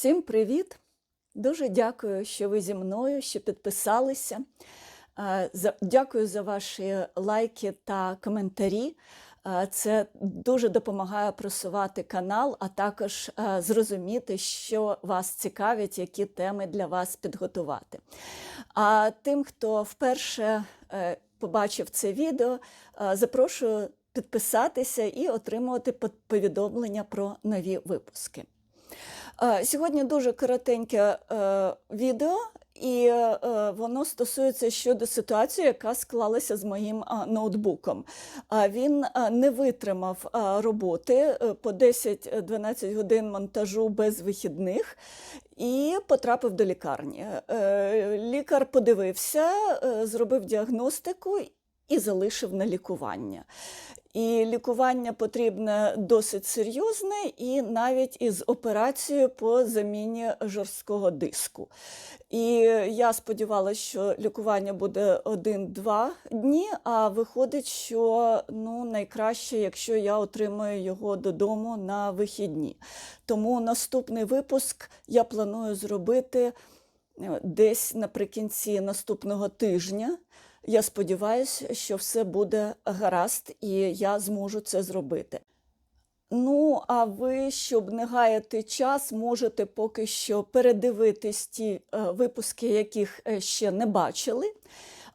Всім привіт! Дуже дякую, що ви зі мною, що підписалися. Дякую за ваші лайки та коментарі. Це дуже допомагає просувати канал, а також зрозуміти, що вас цікавить, які теми для вас підготувати. А тим, хто вперше е, побачив це відео, запрошую підписатися і отримувати повідомлення про нові випуски. Е, Сьогодні дуже коротеньке е, відео, і е, воно стосується щодо ситуації, яка склалася з моїм ноутбуком. Він не витримав роботи по 10-12 годин монтажу без вихідних. І потрапив до лікарні. Лікар подивився, зробив діагностику і залишив на лікування. І лікування потрібне досить серйозне, і навіть із операцією по заміні жорсткого диску. І я сподівалася, що лікування буде один-два дні, а виходить, що ну, найкраще, якщо я отримаю його додому на вихідні. Тому наступний випуск я планую зробити е, десь наприкінці наступного тижня. Я сподіваюся, що все буде гаразд, і я зможу це зробити. Ну, а ви, щоб не гаяти час, можете поки що передивитись ті е, випуски, яких е, ще не бачили.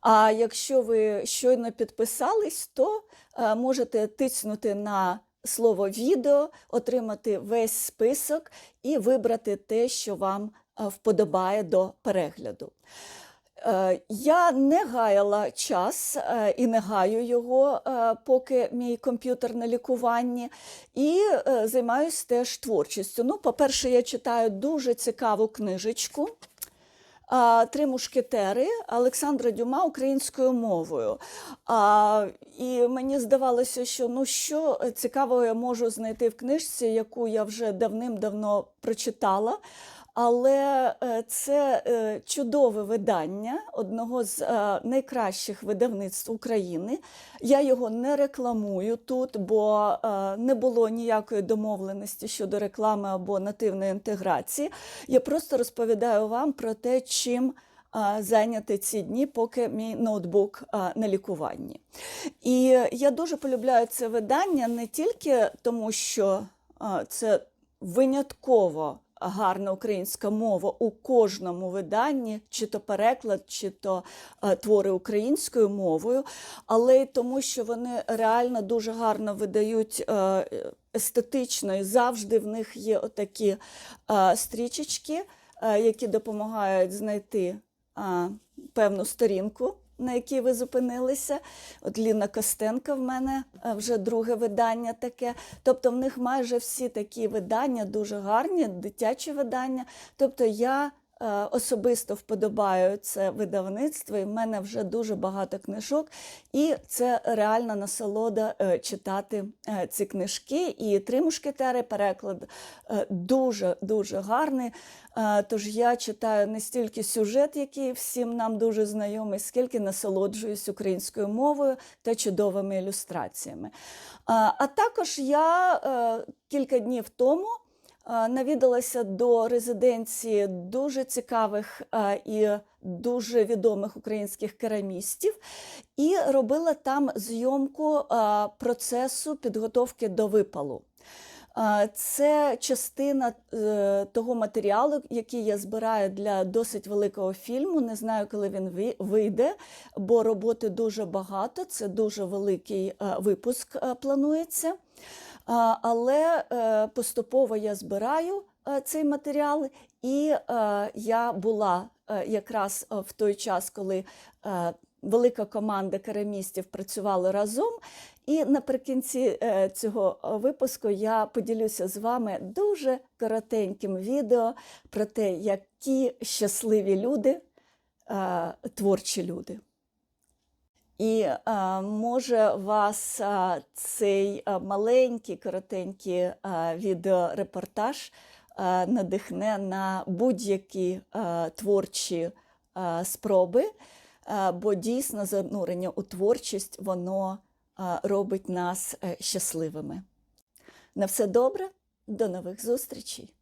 А якщо ви щойно підписались, то е, можете тиснути на слово відео, отримати весь список і вибрати те, що вам вподобає до перегляду. Е, Я не гаяла час е, і не гаю його, е, поки мій комп'ютер на лікуванні, і займаюся теж творчістю. Ну, по-перше, я читаю дуже цікаву книжечку. Три мушкетери Олександра Дюма українською мовою. І мені здавалося, що ну що цікавого я можу знайти в книжці, яку я вже давним-давно прочитала. Але е, це е, чудове видання одного з е, найкращих видавництв України. Я його не рекламую тут, бо не було ніякої домовленості щодо реклами або нативної інтеграції. Я просто розповідаю вам про те, чим зайняти ці дні, поки мій ноутбук на лікуванні. І я дуже полюбляю це видання не тільки тому, що це винятково гарна українська мова у кожному виданні, чи то переклад, чи то е, твори українською мовою, але й тому, що вони реально дуже гарно видають е, естетично, і завжди в них є отакі е, стрічечки, які допомагають знайти певну сторінку. На якій ви зупинилися, от Ліна Костенка в мене е, вже друге видання таке. Тобто в них майже всі такі видання дуже гарні, дитячі видання. Тобто я особисто вподобаю це видавництво, і в мене вже дуже багато книжок, і це реальна насолода е, читати е, ці книжки. І три мушкетери переклад е, дуже дуже гарний. Е, Тож я читаю не стільки сюжет, який всім нам дуже знайомий, скільки насолоджуюсь українською мовою та чудовими ілюстраціями. Е, А також я е, кілька днів тому е, навідалася до резиденції дуже цікавих і дуже відомих українських керамістів і робила там зйомку процесу підготовки до випалу. Це частина е, того матеріалу, який я збираю для досить великого фільму. Не знаю, коли він вийде, бо роботи дуже багато. Це дуже великий е, випуск е, планується. Але е, поступово я збираю е, цей матеріал, і е, я була якраз в той час, коли велика команда керамістів працювала разом. І наприкінці цього випуску я поділюся з вами дуже коротеньким відео про те, які щасливі люди, творчі люди. І е, може вас е, цей е, маленький, коротенький е, відеорепортаж е, надихне на будь-які творчі е, спроби, е, бо дійсно занурення у творчість воно е, робить нас щасливими. На все добре, до нових зустрічей!